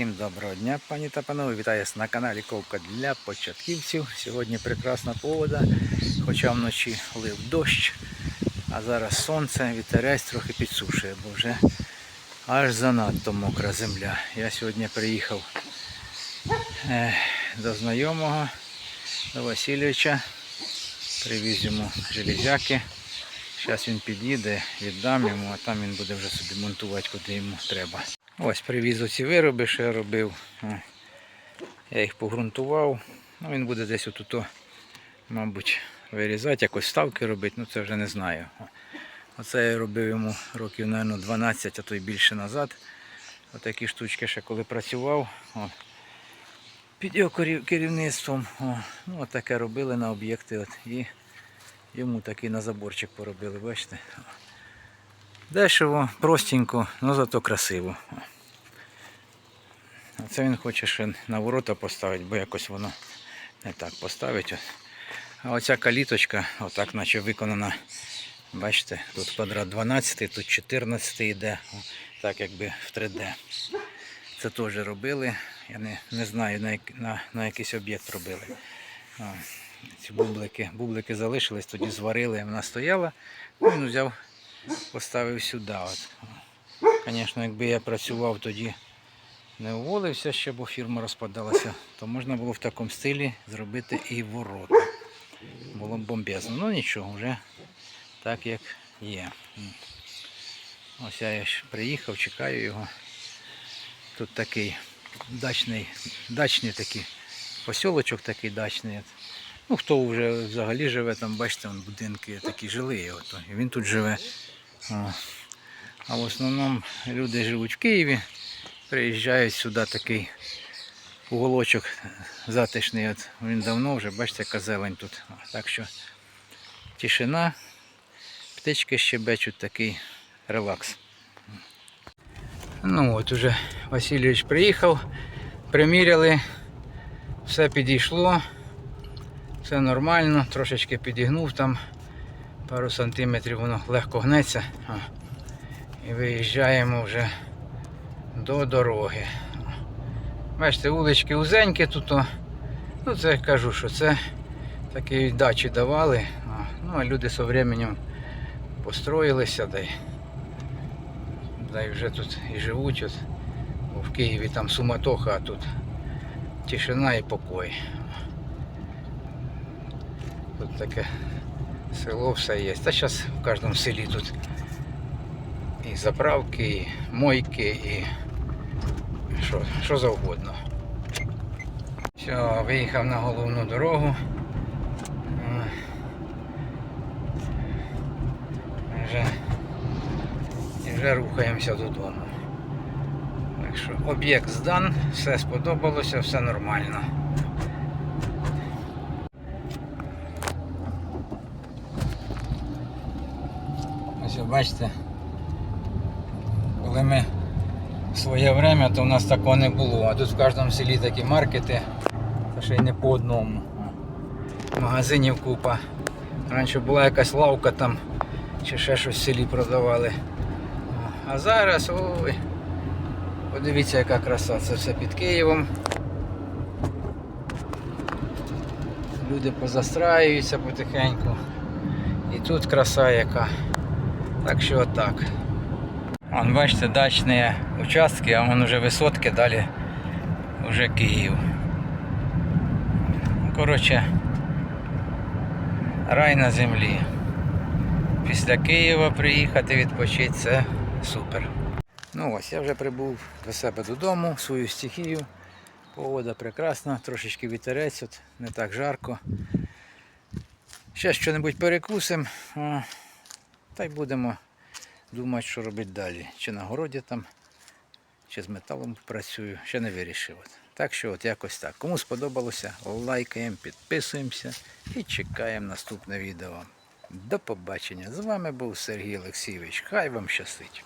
Всім доброго дня, пані та панове. Вітаю вас на каналі Ковка для початківців. Сьогодні прекрасна погода, хоча вночі лив дощ, а зараз сонце, вітерець трохи підсушує, бо вже аж занадто мокра земля. Я сьогодні приїхав е, до знайомого, до Васильовича, привіз йому железяки. Зараз він під'їде, віддам йому, а там він буде вже собі монтувати, куди йому треба. Ось привіз оці вироби, що я робив. Я їх погрунтував. Ну, він буде десь отут, мабуть, вирізати, якось ставки робити, ну це вже не знаю. Оце я робив йому років, мабуть, 12, а то й більше назад. Отакі штучки ще коли працював. О, під його керівництвом. О, ну, от таке робили на об'єкти. От, і йому такий на заборчик поробили, бачите? Дешево, простенько, але зато красиво. Це він хоче ще на ворота поставити, бо якось воно не так поставить. А оця каліточка, отак наче виконана. Бачите, тут квадрат 12, тут 14 йде, так якби в 3D. Це теж робили. Я не, не знаю на, на, на якийсь об'єкт робили. О, ці бублики, бублики залишились, тоді зварили, вона стояла. Ну, Він взяв поставив сюди. Звісно, якби я працював тоді, не уволився ще, бо фірма розпадалася, то можна було в такому стилі зробити і ворота. Було б бомбезно. Ну нічого, вже так як є. Ось я приїхав, чекаю його. Тут такий дачний, дачний такий посілочок такий дачний. Ну, хто вже взагалі живе, там, бачите, вон будинки такі жили. От, він тут живе. А в основному люди живуть в Києві, приїжджають сюди такий уголочок затишний. От. Він давно вже, бачите, яка зелень тут. Так що тишина, птички щебечуть, такий релакс. Ну от уже Васильович приїхав, приміряли, все підійшло. Все нормально, трошечки підігнув там, пару сантиметрів воно легко гнеться. І виїжджаємо вже до дороги. Бачите, вулички узенькі тут. Ну це я кажу, що це такі дачі давали. Ну а люди з часом построїлися, да й, да й вже тут і живуть. От. В Києві там суматоха, а тут тишина і покой. Тут таке село все є. Та зараз в кожному селі тут і заправки, і мойки, і що, що завгодно. Все, виїхав на головну дорогу. Вже, і вже рухаємося додому. Так що об'єкт здан, все сподобалося, все нормально. Ось бачите, коли ми своє время, то в нас такого не було. А тут в кожному селі такі маркети, та ще й не по одному. Магазинів купа. Раніше була якась лавка там, чи ще щось в селі продавали. А зараз ой, подивіться яка краса, це все під Києвом. Люди позастраюються потихеньку. І тут краса яка. Так що отак. Вон, бачите, дачні участки, а вон уже висотки, далі вже Київ. Коротше, рай на землі. Після Києва приїхати відпочити це супер. Ну ось, я вже прибув до себе додому, свою стихію. Погода прекрасна, трошечки вітерець, от не так жарко. Ще щось перекусимо, та й будемо думати, що робити далі. Чи на городі там, чи з металом працюю, ще не вирішив. Так що от якось так. Кому сподобалося, лайкаємо, підписуємося і чекаємо наступне відео. До побачення. З вами був Сергій Олексійович. Хай вам щастить!